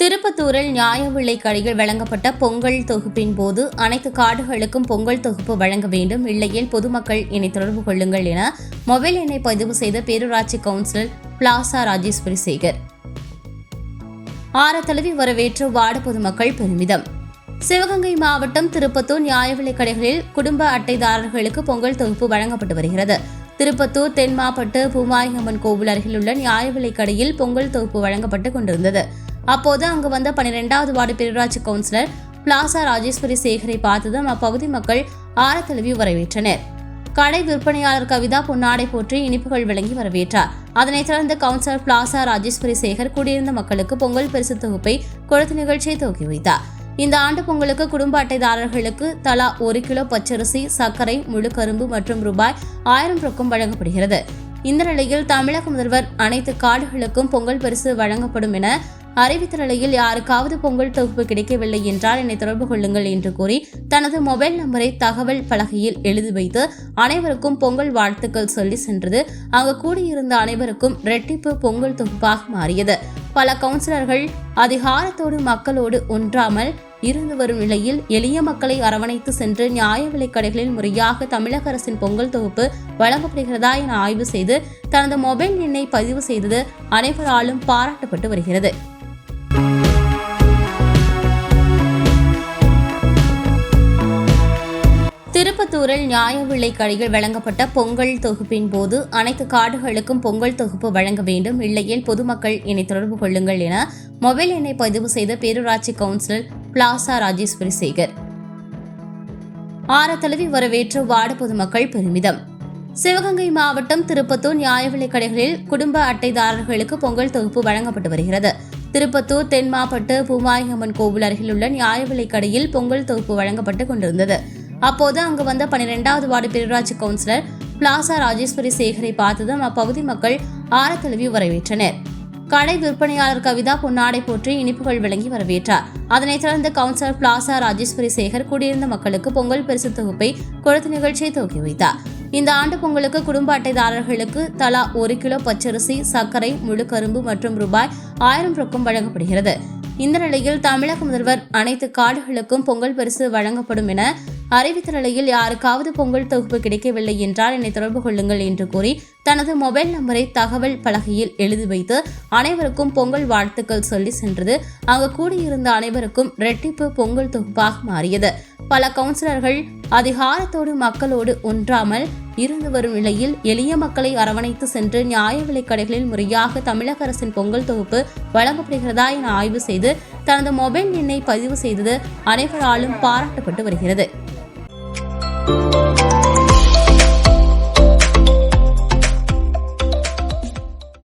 திருப்பத்தூரில் நியாய விலைக் கடையில் வழங்கப்பட்ட பொங்கல் தொகுப்பின் போது அனைத்து கார்டுகளுக்கும் பொங்கல் தொகுப்பு வழங்க வேண்டும். இல்லையில் பொதுமக்கள் என்னை தொடர்பு கொள்ளுங்கள் என மொபைல் எண்ணை பதிவு செய்த பேரூராட்சி கவுன்சிலர் பிளாசா ராஜேஸ்வரி சேகர் ஆரத்தழுவி வரவேற்று வார்டு பொதுமக்கள் பெருமிதம். சிவகங்கை மாவட்டம் திருப்பத்தூர் நியாய விலைக் கடைகளில் குடும்ப அட்டைதாரர்களுக்கு பொங்கல் தொகுப்பு வழங்கப்பட்டு வருகிறது. திருப்பத்தூர் தென்மாப்பட்டு பூமாயம்மன் கோவில் அருகிலுள்ள நியாய விலைக் கடையில் பொங்கல் தொகுப்பு வழங்கப்பட்டு கொண்டிருந்தது. அப்போது அங்கு வந்த பனிரெண்டாவது வார்டு பேரூராட்சி கவுன்சிலர் பிளாசா ராஜேஸ்வரி சேகரை பார்த்ததும் அப்பகுதி மக்கள் ஆரத்தழுவி வரவேற்றனர் கடை விற்பனையாளர் கவிதா பொன்னாடை போற்றி இனிப்புகள் வழங்கி வரவேற்றார். அதனைத் தொடர்ந்து கவுன்சிலர் பிளாசா ராஜேஸ்வரி சேகர் குடியிருந்த மக்களுக்கு பொங்கல் பரிசு தொகுப்பை கொடுத்த நிகழ்ச்சியை துவக்கி வைத்தார். இந்த ஆண்டு பொங்கலுக்கு குடும்ப அட்டைதாரர்களுக்கு தலா ஒரு கிலோ பச்சரிசி சர்க்கரை முழு கரும்பு மற்றும் ரூபாய் ஆயிரம் ரொக்கம் வழங்கப்படுகிறது. இந்த நிலையில் தமிழக முதல்வர் அனைத்து காடுகளுக்கும் பொங்கல் பரிசு வழங்கப்படும் என அறிவித்த நிலையில் யாருக்காவது பொங்கல் தொகுப்பு கிடைக்கவில்லை என்றால் என்னை தொடர்பு கொள்ளுங்கள் என்று கூறி தனது மொபைல் நம்பரை தகவல் பலகையில் எழுதி வைத்து அனைவருக்கும் பொங்கல் வாழ்த்துக்கள் சொல்லி சென்றது. அங்கு கூடியிருந்த அனைவருக்கும் ரெட்டிப்பு பொங்கல் தொகுப்பாக மாறியது. பல கவுன்சிலர்கள் அதிகாரத்தோடு மக்களோடு ஒன்றாமல் இருந்து வரும் நிலையில் எளிய மக்களை அரவணைத்து சென்று நியாய விலைக் கடைகளில் முறையாக தமிழக அரசின் பொங்கல் தொகுப்பு வழங்கப்படுகிறதா என ஆய்வு செய்து தனது மொபைல் எண்ணை பதிவு செய்தது அனைவராலும் பாராட்டப்பட்டு வருகிறது. திருப்பத்தூரில் நியாய விலை கடையில் வழங்கப்பட்ட பொங்கல் தொகுப்பின் போது அனைத்து கார்டுகளுக்கும் பொங்கல் தொகுப்பு வழங்க வேண்டும் இல்லையில் பொதுமக்கள் என்னை தொடர்பு கொள்ளுங்கள் என மொபைல் எண்ணை பதிவு செய்த பேரூராட்சி கவுன்சிலர் பிளாசா ராஜேஸ்வரி சேகர். ஆரத்தழுவி வரவேற்று வார்டு பொதுமக்கள் பெருமிதம். சிவகங்கை மாவட்டம் திருப்பத்தூர் நியாய விலைக் கடைகளில் குடும்ப அட்டைதாரர்களுக்கு பொங்கல் தொகுப்பு வழங்கப்பட்டு வருகிறது. திருப்பத்தூர் தென்மாப்பட்டு பூமாயம்மன் கோவில் அருகிலுள்ள நியாய விலைக் கடையில் பொங்கல் தொகுப்பு வழங்கப்பட்டு கொண்டிருந்தது. அப்போது அங்கு வந்த பனிரெண்டாவது வார்டு பேரூராட்சி கவுன்சிலர் பிளாசா ராஜேஸ்வரி சேகரை பார்த்ததும் அப்பகுதி மக்கள் ஆரத்தழுவி வரவேற்றனர். கடை விற்பனையாளர் கவிதா பொன்னாடை போற்றி இனிப்புகள் வழங்கி வரவேற்றார். அதனைத் தொடர்ந்து கவுன்சிலர் பிளாசா ராஜேஸ்வரி சேகர் குடியிருந்த மக்களுக்கு பொங்கல் பரிசு தொகுப்பை கொடுத்து நிகழ்ச்சியை துவக்கி வைத்தார். இந்த ஆண்டு பொங்கலுக்கு குடும்ப அட்டைதாரர்களுக்கு தலா ஒரு கிலோ பச்சரிசி சர்க்கரை முழு கரும்பு மற்றும் ரூபாய் ஆயிரம் ரொக்கம் வழங்கப்படுகிறது. இந்த நிலையில் தமிழக முதல்வர் அனைத்து காடுகளுக்கும் பொங்கல் பரிசு வழங்கப்படும் என அறிவித்த நிலையில் யாருக்காவது பொங்கல் தொகுப்பு கிடைக்கவில்லை என்றால் என்னை தொடர்பு கொள்ளுங்கள் என்று கூறி தனது மொபைல் நம்பரை தகவல் பலகையில் எழுதி வைத்து அனைவருக்கும் பொங்கல் வாழ்த்துக்கள் சொல்லி சென்றது. அங்கு கூடியிருந்த அனைவருக்கும் ரெட்டிப்பு பொங்கல் தொகுப்பாக மாறியது. பல கவுன்சிலர்கள் அதிகாரத்தோடு மக்களோடு ஒன்றாமல் இருந்து வரும் நிலையில் எளிய மக்களை அரவணைத்து சென்று நியாய விலைக் கடைகளில் முறையாக தமிழக அரசின் பொங்கல் தொகுப்பு வழங்கப்படுகிறதா என ஆய்வு செய்து தனது மொபைல் எண்ணை பதிவு செய்தது அனைவராலும் பாராட்டப்பட்டு வருகிறது.